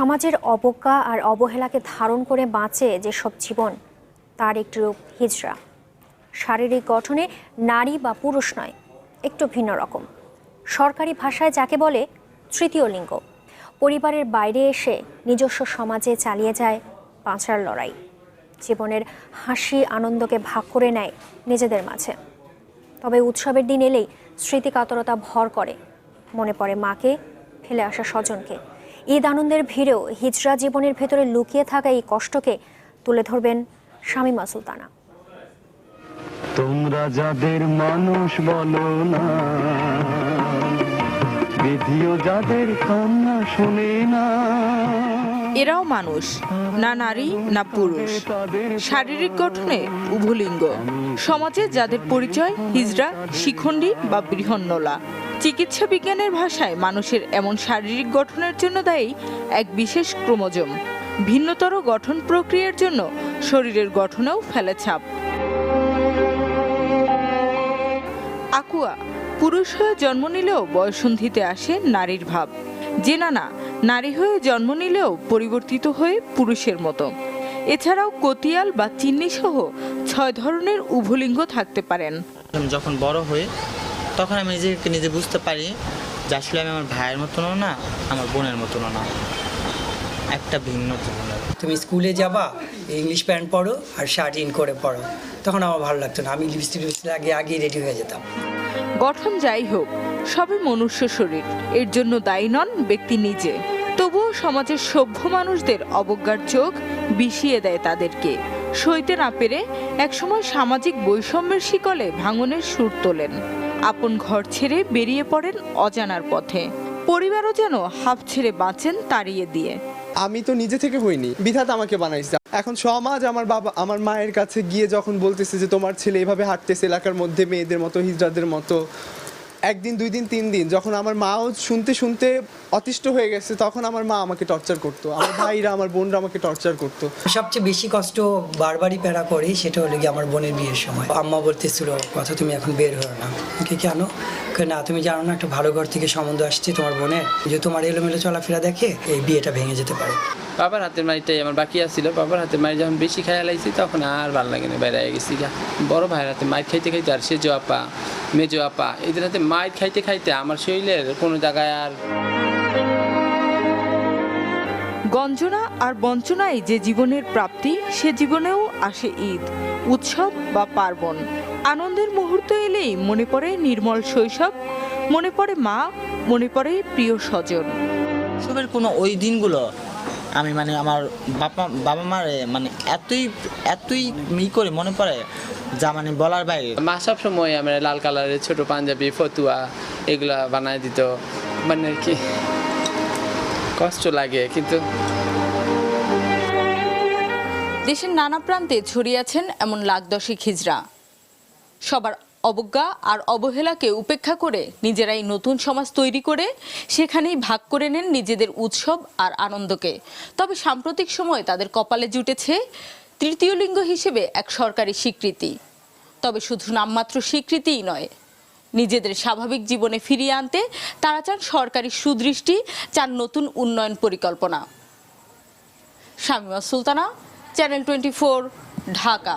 সমাজের অবজ্ঞা আর অবহেলাকে ধারণ করে বাঁচে যেসব জীবন, তার একটি রূপ হিজড়া শারীরিক গঠনে নারী বা পুরুষ নয়, একটু ভিন্ন রকম। সরকারি ভাষায় যাকে বলে তৃতীয় লিঙ্গ। পরিবারের বাইরে এসে নিজস্ব সমাজে চালিয়ে যায় বাঁচার লড়াই। জীবনের হাসি আনন্দকে ভাগ করে নেয় নিজেদের মাঝে। তবে উৎসবের দিন এলেই স্মৃতিকাতরতা ভর করে। মনে পড়ে মাকে, ফেলে আসা স্বজনকে। ঈদ আনন্দের ভিড়েও হিজরা জীবনের ভেতরে লুকিয়ে থাকা এই কষ্টকে তুলে ধরবেন শামীমা সুলতানা। তোমরা যাদের মানুষ বলো না, বিধিও যাদের কান্না শুনে না। এরাও মানুষ, না নারী, না পুরুষ। শারীরিক গঠনে উভলিঙ্গ। সমাজে যাদের পরিচয়, হিজড়া, শিখণ্ডী বা বৃহন্নলা। চিকিৎসা বিজ্ঞানের ভাষায় মানুষের এমন শারীরিক গঠনের জন্য দায়ী এক বিশেষ ক্রোমোজোম। ভিন্নতর গঠন প্রক্রিয়ার জন্য শরীরের গঠনেও ফেলে ছাপ। আকুয়া, পুরুষ হয়ে জন্ম নিলেও বয়সন্ধিতে আসে নারীর ভাব। যে না না নারী হয়ে জন্ম নিলেও পরিবর্তিত হয়ে পুরুষের মতো। এছাড়াও কতিয়াল বা চিন্নি সহ ছয় ধরনের উভলিঙ্গ থাকতে পারেন। যখন বড় হয়ে তখন আমি নিজেকে নিজে বুঝতে পারি যে আসলে আমি আমার ভাইয়ের মতনও না আমার বোনের মতনও না। একটা ভিন্ন তুমি স্কুলে যাবা ইংলিশ প্যান্ট পরো আর শার্ট ইন করে পড়ো। তখন আমার ভালো লাগতো না আমি লিপস্টিক লিপস্টিক আগে আগেই রেডি হয়ে যেতাম। গঠন যাই হোক সবই মনুষ্য শরীর। এর জন্য দায়ী নন ব্যক্তি নিজে। তবুও সমাজের সভ্য মানুষদের অবজ্ঞার চোখ বিষিয়ে দেয় তাদেরকে। সইতে না পেরে একসময় সামাজিক বৈষম্যের শিকলে ভাঙনের সুর তোলেন। আপন ঘর ছেড়ে বেরিয়ে পড়েন অজানার পথে। পরিবারও যেন হাফ ছেড়ে বাঁচেন তাড়িয়ে দিয়ে। আমি তো নিজে থেকে হইনি। বিধাতা আমাকে বানাইছে। এখন সমাজ আমার বাবা, আমার মায়ের কাছে গিয়ে যখন বলতেছে যে তোমার ছেলে এভাবে হাঁটতেছে এলাকার মধ্যে, মেয়েদের মতো, হিজড়াদের মতো একদিন দুই দিন তিন দিন যখন আমার মাও শুনতে শুনতে অতিষ্ঠ হয়ে গেছে তখন আমার মা আমাকে টর্চার করতো। আমার ভাইরা আমার বোনরা আমাকে টর্চার করতো। সবচেয়ে বেশি কষ্ট বারবারই প্যারা করি সেটা হলো গিয়ে আমার বোনের বিয়ের সময়। আম্মা বলতেছিল কথা তুমি এখন বের হও না। কে কেন? না তুমি জানো না একটা ভালো ঘর থেকে সম্বন্ধ আসছে তোমার বোনের। যে তোমার এলোমেলো চলাফেরা দেখে এই বিয়েটা ভেঙে যেতে পারে। বাবার হাতের মারিটাই আমার বাকি আছিল। বাবার হাতের মারি যখন বেশি খাইয়া লাইছি তখন আর ভালো লাগে না বাইরে গেছি। বড় ভাইয়ের হাতে মাইর খাইতে খাইতে আর সেজো আপা মেজো আপা এদের হাতে মাইর খাইতে খাইতে আমার শরীরের কোনো জায়গায় আর গঞ্জনা আর বঞ্চনাই যে জীবনের প্রাপ্তি সে জীবনেও আসে ঈদ উৎসব বা পার্বণ। আনন্দের মুহূর্ত এলেই মনে পড়ে নির্মল শৈশব মনে পড়ে মা মনে পড়ে প্রিয় স্বজন। উৎসবের কোনো ওই দিনগুলো আমি মানে আমার বাবা বাবা মার মানে এতই এতই ই করে মনে পড়ে যা মানে বলার বাইরে। মা সব সময় আমার লাল কালারের ছোট পাঞ্জাবি ফতুয়া এগুলা বানায় দিত। মানে আর কি কষ্ট লাগে কিন্তু দেশের নানা প্রান্তে ছড়িয়ে আছেন এমন লাখ দশেক হিজড়া। সবার অবজ্ঞা আর অবহেলাকে উপেক্ষা করে নিজেরাই নতুন সমাজ তৈরি করে সেখানেই ভাগ করে নেন নিজেদের উৎসব আর আনন্দকে। তবে সাম্প্রতিক সময়ে তাদের কপালে জুটেছে তৃতীয় লিঙ্গ হিসেবে এক সরকারি স্বীকৃতি। তবে শুধু নামমাত্র স্বীকৃতিই নয়, নিজেদের স্বাভাবিক জীবনে ফিরিয়ে আনতে তারা চান সরকারি সুদৃষ্টি, চান নতুন উন্নয়ন পরিকল্পনা। Shamima Sultana, channel twenty Dhaka.